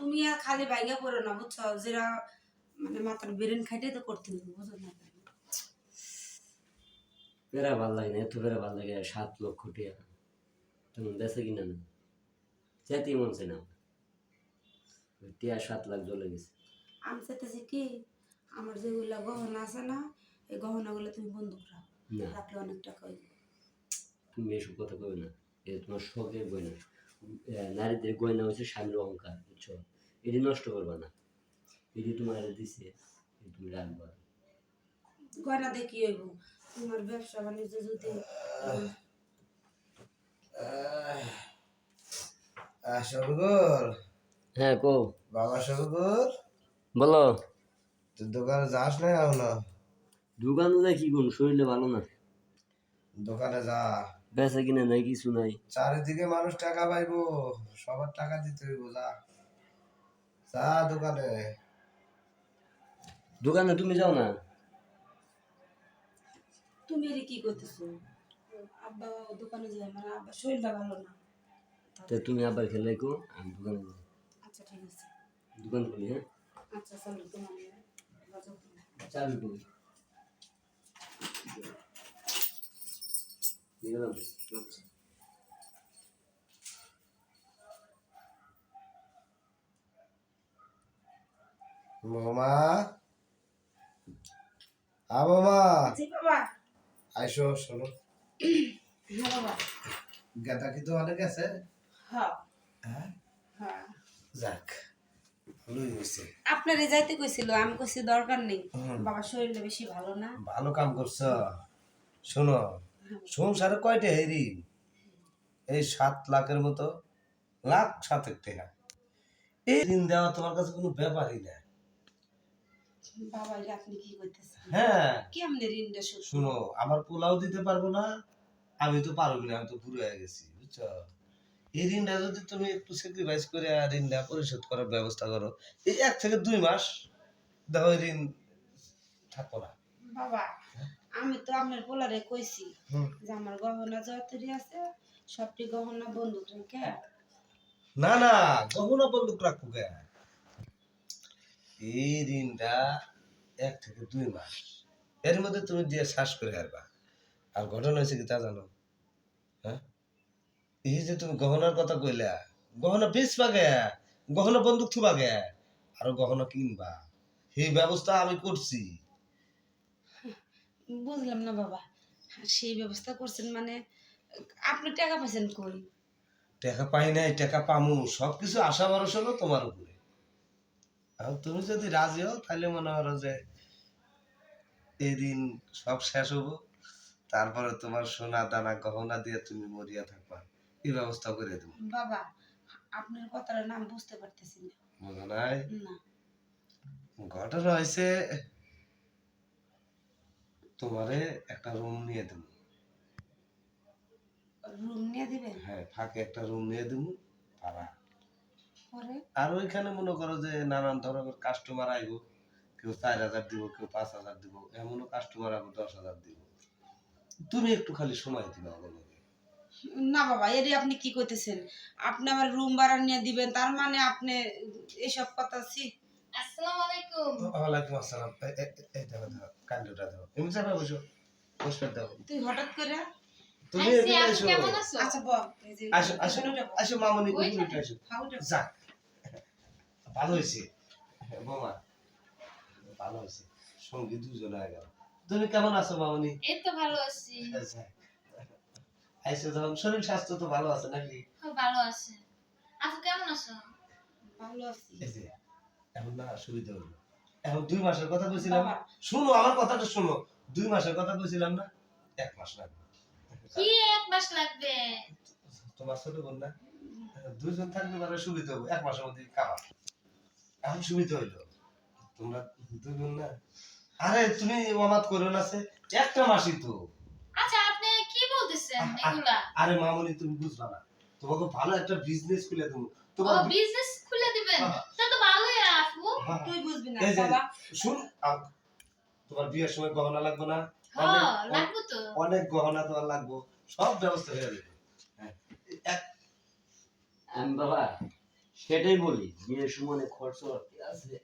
তুমি আর খালি বাইঙ্গা পড়ো না বুঝছ? যেরা মানে মাথার বেরেন খাইতে তো করতে হবে বুঝো না বেড়া ভালো লাগে না এত বেড়া ভালো লাগে সাত লক্ষ টাকা। তুমি বেঁচে কিনা না? যেতেই মন চাই না টিয়া সাত লাখ জ্বলে গেছে। আমি চাইতেছি কি আমার যেগুলো গহনা আছে না এই গহনাগুলো তুমি বন্ধুক রাখো রাখলে অনেক টাকা হইবে তুমি এসব কথা কবে না এ তোমার শখের গয়না এ, নারীদের গয়না হচ্ছে স্বামীর অহংকার বুঝছ? এটি নষ্ট করবা না। এটি তোমার দিছে তুমি রাখবা। গয়না দিয়ে কি হইব? তোমার ব্যবসা বাণিজ্য যদি হ্যাঁ কো বাবা বলো। তুই দোকানে যাস না এখনও? দোকানে যাই কি শরীরে ভালো না। দোকানে যা। বেচা কিনা নাই কিছু নাই। চারিদিকে মানুষ টাকা পাইবো সবার টাকা দিতে হইব যা। যা দোকানে। দোকানে তুমি যাও না? তুমি এর কি করতেছো? আব্বা দোকানে যায় মানে আব্বা শরীরটা ভালো না। তো তুমি আবার খেলে কো আমি দোকানে যাই আচ্ছা ঠিক আছে। দোকান খুলি হ্যাঁ? আচ্ছা চলো করো। চাবি কই? আ আইসো শোনো। হ্যাঁ কি তো অনেক আছে হ্যাঁ? হ্যাঁ। যাক আপনারে যাইতে কইছিল আমি কইছি দরকার নেই। বাবা শরীরটা বেশি ভালো না। ভালো কাম করছ। শোনো সংসারে কয়টা হেরি? এই সাত লাখের মতো লাখ সাতেক টাকা। এই ঋণ দেওয়া তোমার কাছে কোনো ব্যাপারই না। বাবা আপনি কি করতেছেন? হ্যাঁ। কেমনে ঋণটা শুনো আমার পোলাও দিতে পারব না আমি তো পারব না আমি তো বুড়ো হয়ে গেছি বুঝছ? এই ঋণটা যদি তুমি একটু স্যাক্রিফাইস করে ঋণটা পরিশোধ করার ব্যবস্থা করো এই এক থেকে দুই মাস দেখো ঋণ থাকব না। বাবা আমি তো আপনার পোলারে কইছি যে আমার গহনা যতরি আছে সবটি গহনা বন্দুক রেখে। না না গহনা বন্দুক রাখব কে? এই ঋণটা এক থেকে দুই মাস। এর মধ্যে তুমি দিয়ে শ্বাস করে হারবা। আর ঘটনা হয়েছে কি তা জানো? হ্যাঁ? এই যে তুমি গহনার কথা কইলা গহনা বেচবা গে গহনা বন্দুক থুবা গে আর গহনা কিনবা। সেই ব্যবস্থা আমি করছি। বুঝলাম না বাবা। সেই ব্যবস্থা করছেন মানে আপনি টাকা পাইছেন কই? টাকা পাই নাই টাকা পামু সবকিছু আশা ভরসা হলো তোমার উপরে। আর তুমি যদি রাজি হও তাহলে মনে করো যে এই দিন সব শেষ হব তারপরে তোমার সোনা দানা গহনা দিয়ে তুমি মরিয়া থাকবা। এই ব্যবস্থা করে দেবো। বাবা আপনার কথাটা নাম বুঝতে পারতেছি না। মনে নাই? না। ঘটনা হয়েছে তোমারে একটা রুম নিয়ে দেবো। রুম নিয়ে দিবেন হ্যাঁ ফাঁকে একটা রুম নিয়ে দেবো ভাড়া আর ওইখানে মনে করো যে নানান ধরনের কাস্টমার আইব কেউ চার হাজার দিব কেউ পাঁচ হাজার দিব এমনও কাস্টমার আইব দশ হাজার দিব। তুমি একটু খালি সময় দিবা আমাকে। না বাবা এরই আপনি কি করতেছেন আপনি আমার রুম ভাড়া নিয়ে দিবেন তার মানে আপনি এসব কথা ছি আসসালামু আলাইকুম। ওয়া আলাইকুম আসসালাম এই দেখো চাপা বসো বসবে দেখো তুই হঠাৎ করে? তুমি এসো। আচ্ছা বল। আসো আসো। আসো মামনি তুমি উঠে আসো। যাক। ভালো হয়েছে। বোমা ভালো হয়েছে। সঙ্গী দুজন গেল। তুমি কেমন আছো মামনি? এই তো ভালো আছি। আইসো যখন শরীর স্বাস্থ্য তো ভালো আছে নাকি? খুব ভালো আছে। আপু কেমন আছো? ভালো আছি। এখন না সুবিধা হলো। এখন দুই মাসের কথা কইছিলাম। শুনো আমার কথাটা শুনো। দুই মাসের কথা কইছিলাম না এক মাস লাগবে। কি এক মাস লাগবে? তোমার ছোট বোন না? দুইজন থাকলে মানে সুবিধা হবে এক মাসের মধ্যে কামা এখন সুবিধা হইল। তোমরা না? আরে তুমি অমাত করো না সে একটা মাসই তো। আচ্ছা আপনি কি বলতেছেন এগুলা? আরে মামুনি তুমি বুঝবা না। তোমাকে ভালো একটা বিজনেস খুলে দেবো। তোমার বিজনেস খুলে দিবেন হ্যাঁ। তা তো ভালোই আপু হ্যাঁ, তুই বুঝবি না বাবা। শুন তোমার বিয়ের সময় গহনা লাগবে না? হ্যাঁ অনেক- লাগবে তো। অনেক গহনা তোমার লাগবে। সব ব্যবস্থা হয়ে যাবে। হ্যাঁ। আমি বাবা সেটাই বলি বিয়ের সময় অনেক খরচ আছে।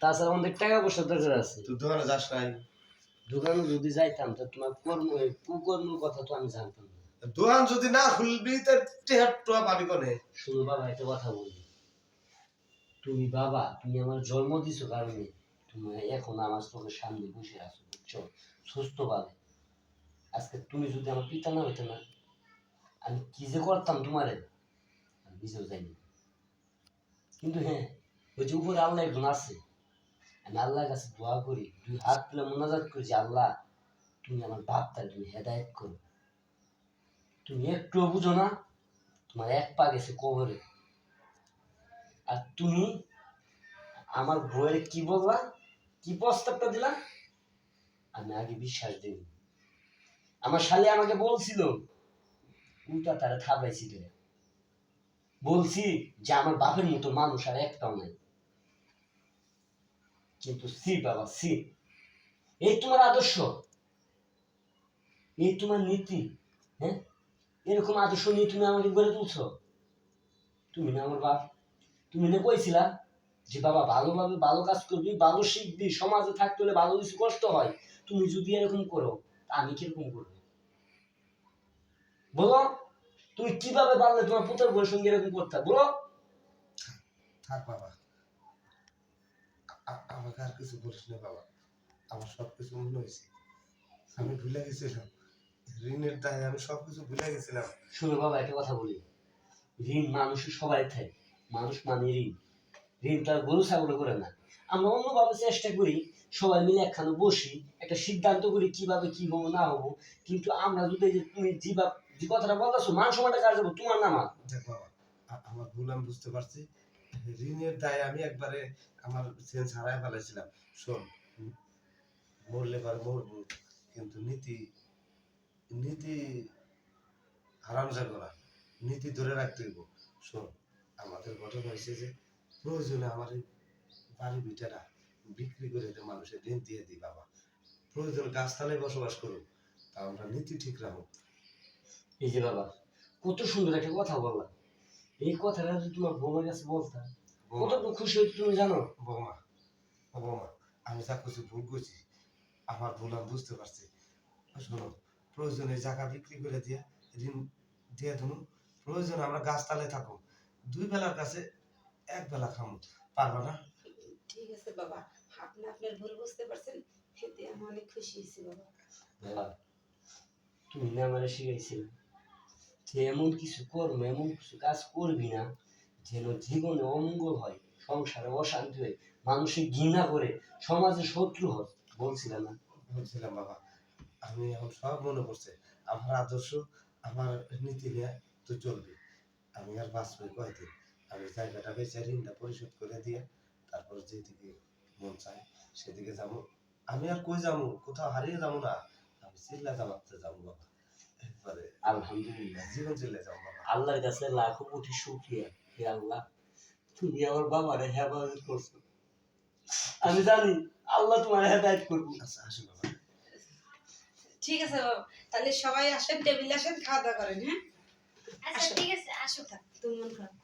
তাছাড়া অনেক টাকা পয়সা দরকার আছে। তুই দোকানে যাস নাই? দোকানে যদি যাইতাম তো তোমার কর্ম এই কুকর্মের কথা তো আমি জানতাম না। দোকান যদি না খুলবি তার টেহার টোয়া পাবি কোনে? শুনো বাবা একটা কথা বলি। তুমি বাবা, তুমি আমার জন্ম দিছো কারণে তুমি এখন আমার চোখের সামনে বসে আছো, বুঝছ? সুস্থ ভাবে আজকে তুমি যদি আমার পিতা না হইতে না, আমি কি যে করতাম তোমারে? নিজেও জানি কিন্তু হ্যাঁ ওই যে উপরে আল্লাহ একজন আছে। আমি আল্লাহর কাছে দোয়া করি, দুই হাত তুলে মোনাজাত করি যে, আল্লাহ, তুমি আমার বাপটা, তুমি হেদায়ত করো। তুমি একটুও বুঝো না, তোমার এক পা গেছে কবরে। আর তুমি আমার বউয়ের কি বললা? কি প্রস্তাবটা দিলা? আমি আগে বিশ্বাস দিইনি। আমার শালি আমাকে বলছিল, উল্টা তারা থাবাইছিল বলছি যে আমার বাপের মতো মানুষ আর একটাও নাই। কিন্তু সি বাবা, সি। এই তোমার আদর্শ? এই তোমার নীতি? হ্যাঁ? এরকম আদর্শ নিয়ে তুমি আমাকে গড়ে তুলছ? তুমি না আমার বাপ? তুমি না কইছিলা যে বাবা ভালোভাবে ভালো কাজ করবি ভালো শিখবি সমাজে থাকতে হলে ভালো কিছু কষ্ট হয় তুমি যদি এরকম করো আমি কীরকম করব? বলো তুমি কীভাবে পারলে তোমার পুত্র বউয়ের সঙ্গে এরকম করতে বলো। থাক বাবা। আমাকে আর কিছু বলিস না বাবা। আমার সব কিছু মনে হয়েছে। আমি ভুলে গেছিলাম। ঋণের দায় আমি সব কিছু ভুলে গেছিলাম। শুনো বাবা একটা কথা বলি। ঋণ মানুষের সবাই থাকে। মানুষ মানে ঋণ। ঋণ তো আর গরু ছাগল করে না। আমরা অন্যভাবে চেষ্টা করি সবাই মিলে একখানে বসি, একটা সিদ্ধান্ত করি কীভাবে কি হব, না হব। কিন্তু আমরা যদি যে তুমি যেভাবে যে কথাটা বলতেছো, মান সময়টা কাজ তোমার আমার। ভুল আমি বুঝতে পারছি। ঋণের দায় আমি একবারে আমার সেন্স হারাই ফেলেছিলাম। শোন, মরলে পারে মরবো, কিন্তু নীতি নীতি হারাম না। নীতি ধরে রাখতে হইব। শোন আমাদের ঘটনা হয়েছে যে প্রয়োজনে আমার বাড়ি ভিটাটা বিক্রি করে দিয়ে মানুষের ঋণ দিয়ে দিই বাবা। প্রয়োজন গাছতলায় বসবাস করুক তা আমরা নীতি ঠিক রাখব। এই যে বাবা কত সুন্দর একটা কথা বললাম। এই কথাটা যদি তোমার বউয়ের কাছে বলতাম বৌমা, কত খুশি হইতো তুমি জানো? বৌমা বৌমা আমি যা কিছু ভুল করছি আমার ভুল আমি বুঝতে পারছি। শোনো প্রয়োজনে জায়গা বিক্রি করে দিয়ে ঋণ দিয়ে ধরুন প্রয়োজনে আমরা গাছতলায় থাকুন দুই বেলার কাছে এক বেলা খামু। পারবা না? ঠিক আছে বাবা। আপনি আপনার ভুল বুঝতে পারছেন এতে আমি অনেক খুশি হয়েছি বাবা। বাবা তুমি না আমার শিখাইছিলে যে এমন কিছু করব এমন কিছু কাজ করবি না যেন জীবনে অমঙ্গল হয় সংসারে অশান্তি হয় মানুষে ঘৃণা করে সমাজে শত্রু হয়। বলছিলাম না? বলছিলাম বাবা আমি এখন সব মনে পড়ছে। আমার আদর্শ আমার নীতি নিয়ে তো চলবে। আমি আর বাঁচবো কয়দিন? আমি জায়গাটা বেচে ঋণটা পরিশোধ করে দিয়ে তারপর যেদিকে মন চায় সেদিকে যাব। আমি আর কই যাব? কোথাও হারিয়ে যাব না। আমি চিল্লা জামাতে যাব বাবা। একবারে আলহামদুলিল্লাহ জীবন চিল্লে যাব বাবা। আল্লাহর কাছে লাখো কোটি শুক্রিয়া। হে আল্লাহ তুমি আমার বাবারে হেফাজত করছ। আমি জানি আল্লাহ তোমার হেদায়ত করব। আচ্ছা আসি বাবা। ঠিক আছে বাবা। তাহলে সবাই আসেন টেবিলে আসেন খাওয়া দাওয়া করেন হ্যাঁ? আচ্ছা ঠিক আছে আসো তুমি মন খারাপ।